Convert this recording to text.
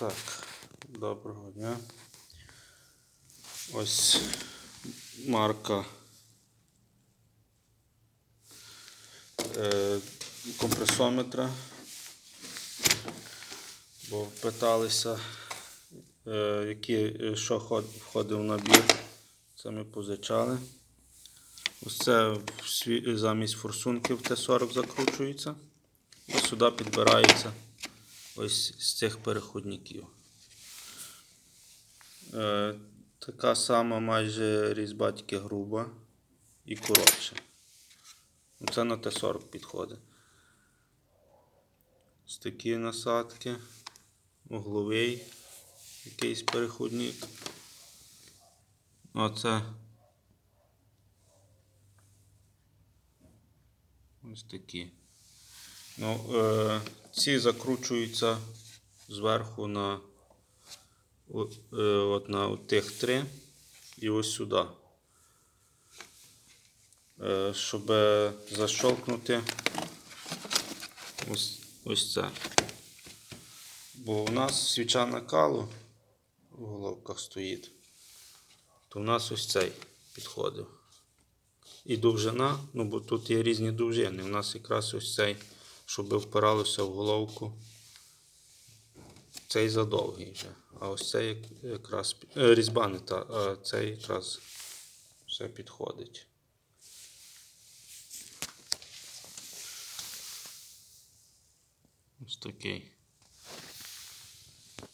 Так, доброго дня. Ось марка е, компресометра. Бо питалися, е, які, е, що ход- входить в набір. Це ми позичали. Ось це замість форсунків Т-40 закручується. І сюди підбирається ось з цих переходників. Е, така сама майже різьба, тільки груба і коротша. Ну, Це на Т-40 підходить. Ось такі насадки, угловий якийсь переходник. Оце ось такі. Ну, е, ці закручуються зверху на, е, от на тих три і ось сюди. Е, щоб защолкнути ось, ось це. Бо у нас свіча накалу в головках стоїть, то у нас ось цей підходив. І довжина, ну бо тут є різні довжини. У нас якраз ось цей, щоб впиралося в головку. Цей задовгий вже. А ось цей якраз е, різьба не та, а цей якраз все підходить. Ось такий.